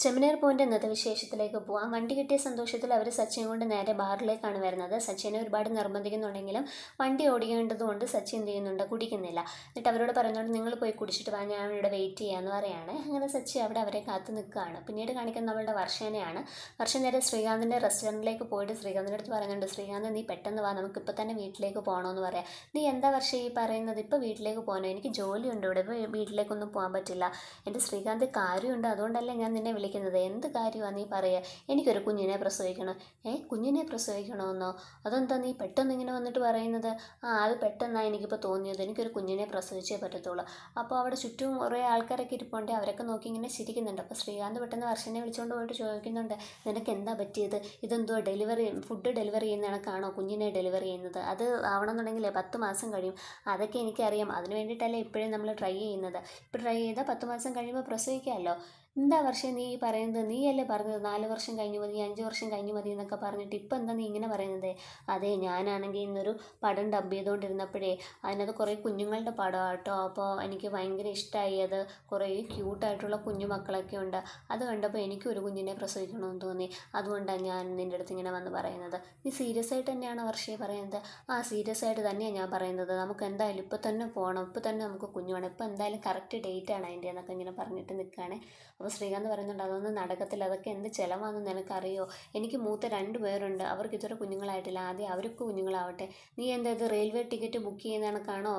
ചെമ്മനീർ point ഇന്നത്തെ വിശേഷത്തിലേക്ക് പോവാം. വണ്ടി കിട്ടിയ സന്തോഷത്തിൽ അവർ സച്ചിൻ കൊണ്ട് നേരെ ബാറിലേക്കാണ് വരുന്നത്. സച്ചിനെ ഒരുപാട് നിർബന്ധിക്കുന്നുണ്ടെങ്കിലും വണ്ടി ഓടിക്കേണ്ടതുകൊണ്ട് സച്ചിൻ എന്ത് ചെയ്യുന്നുണ്ട്? കുടിക്കുന്നില്ല. എന്നിട്ട് അവരോട് പറയുന്നുണ്ട് നിങ്ങൾ പോയി കുടിച്ചിട്ട് വാ ഞാൻ ഇവിടെ വെയിറ്റ് ചെയ്യാമെന്ന് പറയുകയാണ് അങ്ങനെ സച്ചി അവിടെ അവരെ കാത്തു നിൽക്കുകയാണ്. പിന്നീട് കാണിക്കുന്ന നമ്മളുടെ വർഷേനെയാണ്. വർഷം നേരെ ശ്രീകാന്തിന്റെ റെസ്റ്റോറന്റിലേക്ക് പോയിട്ട് ശ്രീകാന്തിന്റെ അടുത്ത് പറയുന്നുണ്ട് ശ്രീകാന്ത് നീ പെട്ടെന്ന് വാ നമുക്ക് ഇപ്പോൾ തന്നെ വീട്ടിലേക്ക് പോകണമെന്ന് പറയാം. നീ എന്താ വർഷം ഈ പറയുന്നത്? ഇപ്പോൾ വീട്ടിലേക്ക് പോകണോ എനിക്ക് ജോലിയുണ്ട് ഇവിടെ വീട്ടിലേക്കൊന്നും പോകാൻ പറ്റില്ല. എന്റെ ശ്രീകാന്ത് കാര്യമുണ്ട് അതുകൊണ്ടല്ലേ ഞാൻ നിന്നെ വിളിക്കുന്നത്? എന്ത് കാര്യമാണ് നീ പറയുക എനിക്കൊരു കുഞ്ഞിനെ പ്രസവിക്കണം. ഏ കുഞ്ഞിനെ പ്രസവിക്കണമെന്നോ അതെന്താ നീ പെട്ടെന്ന് ഇങ്ങനെ വന്നിട്ട് പറയുന്നത്? ആ അത് പെട്ടെന്നാണ് എനിക്കിപ്പോൾ തോന്നിയത്. എനിക്കൊരു കുഞ്ഞിനെ പ്രസവിച്ചേ പറ്റത്തുള്ളൂ. അപ്പോൾ അവിടെ ചുറ്റും കുറേ ആൾക്കാരൊക്കെ ഇരിപ്പുണ്ട്. അവരൊക്കെ നോക്കി ഇങ്ങനെ ചിരിക്കുന്നുണ്ട്. അപ്പോൾ ശ്രീകാന്ത് പെട്ടെന്ന് വർഷനെ വിളിച്ചുകൊണ്ട് പോയിട്ട് ചോദിക്കുന്നുണ്ട്. നിനക്ക് എന്താ പറ്റിയത്? ഇതെന്തോ ഡെലിവറി ഫുഡ് ഡെലിവറി ചെയ്യുന്ന കണക്കാണോ കുഞ്ഞിനെ ഡെലിവറി ചെയ്യുന്നത്? അത് ആവണമെന്നുണ്ടെങ്കിൽ പത്ത് മാസം കഴിയും. അതൊക്കെ എനിക്കറിയാം. അതിന് വേണ്ടിയിട്ടല്ലേ ഇപ്പോഴും നമ്മൾ ട്രൈ ചെയ്യുന്നത്. ഇപ്പോൾ ട്രൈ ചെയ്താൽ പത്ത് മാസം കഴിയുമ്പോൾ പ്രസവിക്കാമല്ലോ. എന്താ വർഷം നീ പറയുന്നത്? നീയല്ലേ പറഞ്ഞത് നാല് വർഷം കഴിഞ്ഞു മതി അഞ്ച് വർഷം കഴിഞ്ഞു മതി എന്നൊക്കെ പറഞ്ഞിട്ട് ഇപ്പം എന്താ നീ ഇങ്ങനെ പറയുന്നത്? അതെ ഞാനാണെങ്കിൽ ഇന്നൊരു പടം ഡബ് ചെയ്തുകൊണ്ടിരുന്നപ്പോഴേ അതിനകത്ത് കുറേ കുഞ്ഞുങ്ങളുടെ പടം കേട്ടോ. അപ്പോൾ എനിക്ക് ഭയങ്കര ഇഷ്ടമായി അത് കുറേ ക്യൂട്ടായിട്ടുള്ള കുഞ്ഞു മക്കളൊക്കെ ഉണ്ട്. അത് കണ്ടപ്പോൾ എനിക്കും ഒരു കുഞ്ഞിനെ പ്രസവിക്കണമെന്ന് തോന്നി. അതുകൊണ്ടാണ് ഞാൻ നിന്റെ അടുത്ത് ഇങ്ങനെ വന്ന് പറയുന്നത്. നീ സീരിയസ് ആയിട്ട് തന്നെയാണോ വർഷയെ പറയുന്നത്? ആ സീരിയസ് ആയിട്ട് തന്നെയാണ് ഞാൻ പറയുന്നത്. നമുക്ക് എന്തായാലും ഇപ്പോൾ തന്നെ പോകണം ഇപ്പോൾ തന്നെ നമുക്ക് കുഞ്ഞു വേണം. ഇപ്പോൾ എന്തായാലും കറക്റ്റ് ഡേറ്റ് ആണ് അതിന്റെ എന്നൊക്കെ ഇങ്ങനെ പറഞ്ഞിട്ട് നിൽക്കുകയാണ്. അപ്പോൾ ശ്രീകാന്ത് പറയുന്നുണ്ട് അതൊന്നും നടക്കത്തില്ല. അതൊക്കെ എന്ത് ചിലവാണെന്ന് നിനക്കറിയോ? എനിക്ക് മൂത്ത രണ്ട് പേരുണ്ട്. അവർക്ക് ഇതുവരെ കുഞ്ഞുങ്ങളായിട്ടില്ല. ആദ്യം അവർക്ക് കുഞ്ഞുങ്ങളാവട്ടെ. നീ എന്താ ഇത് റെയിൽവേ ടിക്കറ്റ് ബുക്ക് ചെയ്യുന്ന കണക്കാണോ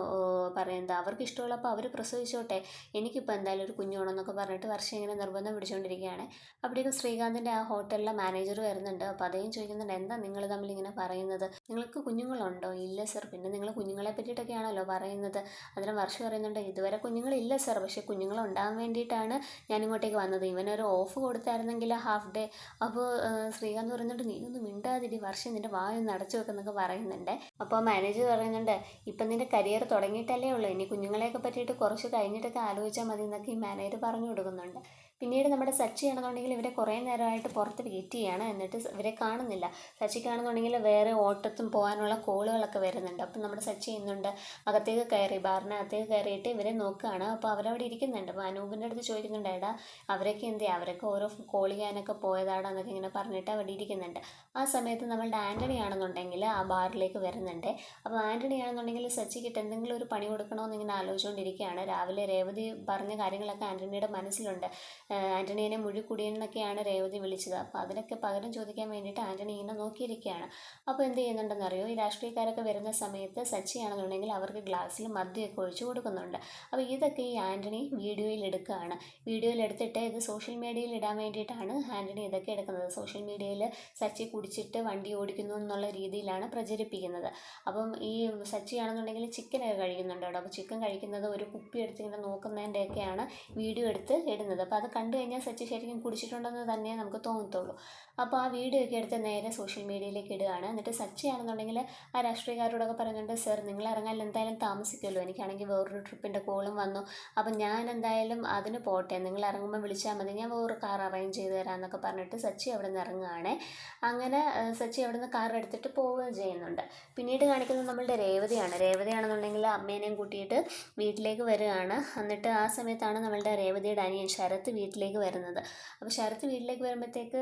പറയുന്നത്? അവർക്ക് ഇഷ്ടമുള്ളപ്പോൾ അവർ പ്രസവിച്ചോട്ടെ. എനിക്കിപ്പോൾ എന്തായാലും ഒരു കുഞ്ഞു വേണമെന്നൊക്കെ പറഞ്ഞിട്ട് വർഷം ഇങ്ങനെ നിർബന്ധം പിടിച്ചുകൊണ്ടിരിക്കുകയാണ് അപ്പോഴേക്കും ശ്രീകാന്തിന്റെ ആ ഹോട്ടലിലെ മാനേജർ വരുന്നുണ്ട്. അപ്പോൾ അദ്ദേഹം ചോദിക്കുന്നുണ്ട് എന്താ നിങ്ങൾ തമ്മിൽ ഇങ്ങനെ പറയുന്നത്? നിങ്ങൾക്ക് കുഞ്ഞുങ്ങളുണ്ടോ? ഇല്ല സർ. പിന്നെ നിങ്ങൾ കുഞ്ഞുങ്ങളെ പറ്റിയിട്ടൊക്കെയാണല്ലോ പറയുന്നത്. അതിന് വർഷം പറയുന്നുണ്ട് ഇതുവരെ കുഞ്ഞുങ്ങളില്ല സർ. പക്ഷേ കുഞ്ഞുങ്ങളുണ്ടാകാൻ വേണ്ടിയിട്ടാണ് ഞാൻ ഇങ്ങോട്ടേക്ക് വന്നത്. ഇവനൊരു ഓഫ് കൊടുത്തായിരുന്നെങ്കിൽ ഹാഫ് ഡേ അപ്പോൾ ശ്രീകാന്ത് പറയുന്നുണ്ട് നീ ഒന്നും മിണ്ടാതിരി വർഷം നിന്റെ വായൊന്ന് അടച്ചു വെക്കുന്നൊക്കെ പറയുന്നുണ്ട്. അപ്പോൾ മാനേജർ പറയുന്നുണ്ട് ഇപ്പം നിന്റെ കരിയർ തുടങ്ങിയിട്ടല്ലേ ഉള്ളൂ. ഇനി കുഞ്ഞുങ്ങളെയൊക്കെ പറ്റിയിട്ട് കുറച്ച് കഴിഞ്ഞിട്ടൊക്കെ ആലോചിച്ചാൽ മതി എന്നൊക്കെ ഈ മാനേജർ പറഞ്ഞു കൊടുക്കുന്നുണ്ട്. പിന്നീട് നമ്മുടെ സച്ചി ആണെന്നുണ്ടെങ്കിൽ ഇവരെ കുറേ നേരമായിട്ട് പുറത്ത് വെയിറ്റ് ചെയ്യാണ്. എന്നിട്ട് ഇവരെ കാണുന്നില്ല. സച്ചിക്കാണെന്നുണ്ടെങ്കിൽ വേറെ ഓട്ടത്തും പോകാനുള്ള കോളുകളൊക്കെ വരുന്നുണ്ട്. അപ്പം നമ്മുടെ സച്ചി ചെയ്യുന്നുണ്ട് അകത്തേക്ക് കയറി ബാറിനകത്തേക്ക് കയറിയിട്ട് ഇവരെ നോക്കുകയാണ്. അപ്പോൾ അവരവിടെ ഇരിക്കുന്നുണ്ട്. അപ്പോൾ അനൂപിന്റെ അടുത്ത് ചോദിക്കുന്നുണ്ട് എടാ അവരൊക്കെ എന്ത് അവരൊക്കെ ഓരോ കോൾ ചെയ്യാനൊക്കെ പോയതാണെന്നൊക്കെ ഇങ്ങനെ പറഞ്ഞിട്ട് അവിടെ ഇരിക്കുന്നുണ്ട്. ആ സമയത്ത് നമ്മളുടെ ആന്റണി ആണെന്നുണ്ടെങ്കിൽ ആ ബാറിലേക്ക് വരുന്നുണ്ട്. അപ്പോൾ ആന്റണി ആണെന്നുണ്ടെങ്കിൽ സച്ചിക്കിട്ട് എന്തെങ്കിലും ഒരു പണി കൊടുക്കണമെന്ന് ഇങ്ങനെ ആലോചിച്ചുകൊണ്ടിരിക്കുകയാണ്. രാവിലെ രേവതി പറഞ്ഞ കാര്യങ്ങളൊക്കെ ആന്റണിയുടെ മനസ്സിലുണ്ട്. ആന്റണീനെ മുഴുക്കുടിയെന്നൊക്കെയാണ് രേവതി വിളിച്ചത്. അപ്പോൾ അതിനൊക്കെ പകരം ചോദിക്കാൻ വേണ്ടിയിട്ട് ആന്റണി ഇങ്ങനെ നോക്കിയിരിക്കുകയാണ്. അപ്പോൾ എന്ത് ചെയ്യുന്നുണ്ടെന്നറിയോ ഈ രാഷ്ട്രീയക്കാരൊക്കെ വരുന്ന സമയത്ത് സച്ചിയാണെന്നുണ്ടെങ്കിൽ അവർക്ക് ഗ്ലാസ്സിൽ മദ്യമൊക്കെ ഒഴിച്ചു കൊടുക്കുന്നുണ്ട്. അപ്പോൾ ഇതൊക്കെ ഈ ആന്റണി വീഡിയോയിൽ എടുക്കുകയാണ്. വീഡിയോയിൽ എടുത്തിട്ട് ഇത് സോഷ്യൽ മീഡിയയിൽ ഇടാൻ വേണ്ടിയിട്ടാണ് ആന്റണി ഇതൊക്കെ എടുക്കുന്നത്. സോഷ്യൽ മീഡിയയിൽ സച്ചി കുടിച്ചിട്ട് വണ്ടി ഓടിക്കുന്നു എന്നുള്ള രീതിയിലാണ് പ്രചരിപ്പിക്കുന്നത്. അപ്പം ഈ സച്ചിയാണെന്നുണ്ടെങ്കിൽ ചിക്കനൊക്കെ കഴിക്കുന്നുണ്ട് കേട്ടോ. അപ്പോൾ ചിക്കൻ കഴിക്കുന്നത് ഒരു കുപ്പി എടുത്ത് ഇങ്ങനെ നോക്കുന്നതിന്റെയൊക്കെയാണ് വീഡിയോ എടുത്ത് ഇടുന്നത്. അപ്പോൾ അത് കണ്ടു കഴിഞ്ഞാൽ സച്ചി ശരിക്കും കുടിച്ചിട്ടുണ്ടെന്ന് തന്നെ നമുക്ക് തോന്നത്തുള്ളൂ. അപ്പോൾ ആ വീഡിയോ ഒക്കെ എടുത്ത് നേരെ സോഷ്യൽ മീഡിയയിലേക്ക് ഇടുകയാണ്. എന്നിട്ട് സച്ചി ആണെന്നുണ്ടെങ്കിൽ ആ രാഷ്ട്രീയക്കാരോടൊക്കെ പറയുന്നുണ്ട് സർ നിങ്ങൾ ഇറങ്ങാൻ എന്തായാലും താമസിക്കുമല്ലോ. എനിക്കാണെങ്കിൽ വേറൊരു ട്രിപ്പിന്റെ കോളും വന്നു. അപ്പോൾ ഞാൻ എന്തായാലും അതിന് പോട്ടെ. നിങ്ങൾ ഇറങ്ങുമ്പോൾ വിളിച്ചാൽ മതി. ഞാൻ വേറൊരു കാർ അറേഞ്ച് ചെയ്ത് തരാമെന്നൊക്കെ പറഞ്ഞിട്ട് സച്ചി അവിടെ നിന്ന് ഇറങ്ങുകയാണ് അങ്ങനെ സച്ചി അവിടെ നിന്ന് കാർ എടുത്തിട്ട് പോവുകയും ചെയ്യുന്നുണ്ട്. പിന്നീട് കാണിക്കുന്നത് നമ്മളുടെ രേവതിയാണ്. രേവതിയാണെന്നുണ്ടെങ്കിൽ അമ്മേനെയും കൂട്ടിയിട്ട് വീട്ടിലേക്ക് വരികയാണ്. എന്നിട്ട് ആ സമയത്താണ് നമ്മളുടെ രേവതിയുടെ അനിയൻ ശരത്ത് വീട്ടിലേക്ക് വരുന്നത്. അപ്പോൾ ശരത്ത് വീട്ടിലേക്ക് വരുമ്പോഴത്തേക്ക്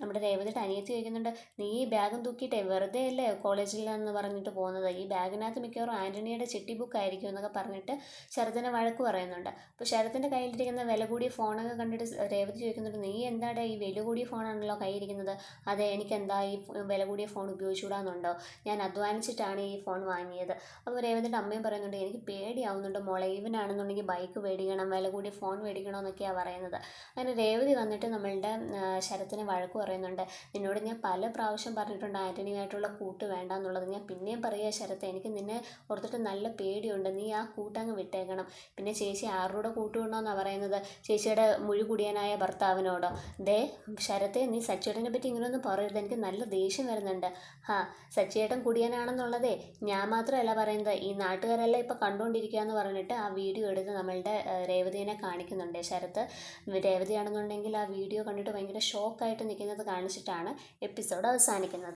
നമ്മുടെ രേവതിയുടെ അനിയത്തി ചോദിക്കുന്നുണ്ട് നീ ഈ ബാഗും തൂക്കിയിട്ടേ വെറുതെ അല്ലേ കോളേജിൽ എന്ന് പറഞ്ഞിട്ട് പോകുന്നത്? ഈ ബാഗിനകത്ത് മിക്കവാറും ആന്റണിയുടെ ചിട്ടി ബുക്ക് ആയിരിക്കും എന്നൊക്കെ പറഞ്ഞിട്ട് ശരത്തിനെ വഴക്ക് പറയുന്നുണ്ട്. അപ്പോൾ ശരത്തിന്റെ കയ്യിലിരിക്കുന്ന വില കൂടിയ ഫോണൊക്കെ കണ്ടിട്ട് രേവതി ചോദിക്കുന്നുണ്ട് നീ എന്താടാ ഈ വില കൂടിയ ഫോണാണല്ലോ കയ്യിരിക്കുന്നത് അതെ എനിക്ക് എന്താ ഈ വില കൂടിയ ഫോൺ ഉപയോഗിച്ചുകൂടാന്നുണ്ടോ? ഞാൻ അധ്വാനിച്ചിട്ടാണ് ഈ ഫോൺ വാങ്ങിയത്. അപ്പോൾ രേവതിയുടെ അമ്മയും പറയുന്നുണ്ട് എനിക്ക് പേടിയാവുന്നുണ്ട് മോളെ ഇവനാണെന്നുണ്ടെങ്കിൽ ബൈക്ക് മേടിക്കണം വില കൂടിയ ഫോൺ മേടിക്കണമെന്നൊക്കെയാണ് പറയുന്നത്. അങ്ങനെ രേവതി വന്നിട്ട് നമ്മളുടെ ശരത്തിനെ വഴക്ക് പറയുന്നുണ്ട്. നിന്നോട് ഞാൻ പല പ്രാവശ്യം പറഞ്ഞിട്ടുണ്ട് ആന്റണിയായിട്ടുള്ള കൂട്ട് വേണ്ട എന്നുള്ളത് ഞാൻ പിന്നെയും പറയുക ശരത്തെ എനിക്ക് നിന്നെ ഓർത്തിട്ട് നല്ല പേടിയുണ്ട്. നീ ആ കൂട്ടങ്ങ് വിട്ടേക്കണം. പിന്നെ ചേച്ചി ആരുടെ കൂട്ടുകൊണ്ടോന്നാണ് പറയുന്നത്? ചേച്ചിയുടെ മുഴുകുടിയനായ ഭർത്താവിനോടോ? ദേ ശരത്തെ നീ സച്ചിയേട്ടനെ പറ്റി ഇങ്ങനെയൊന്നും പറയരുത്. എനിക്ക് നല്ല ദേഷ്യം വരുന്നുണ്ട്. ഹാ സച്ചിയേട്ടൻ കുടിയനാണെന്നുള്ളതേ ഞാൻ മാത്രമല്ല പറയുന്നത്. ഈ നാട്ടുകാരെല്ലാം ഇപ്പം കണ്ടുകൊണ്ടിരിക്കുക എന്ന് പറഞ്ഞിട്ട് ആ വീഡിയോ എടുത്ത് നമ്മളുടെ രേവതിനെ കാണിക്കുന്നുണ്ട് ശരത്ത് രേവതിയാണെന്നുണ്ടെങ്കിൽ ആ വീഡിയോ കണ്ടിട്ട് ഭയങ്കര ഷോക്കായിട്ട് നിൽക്കുന്നത് കാണിച്ചിട്ടാണ് എപ്പിസോഡ് അവസാനിക്കുന്നത്.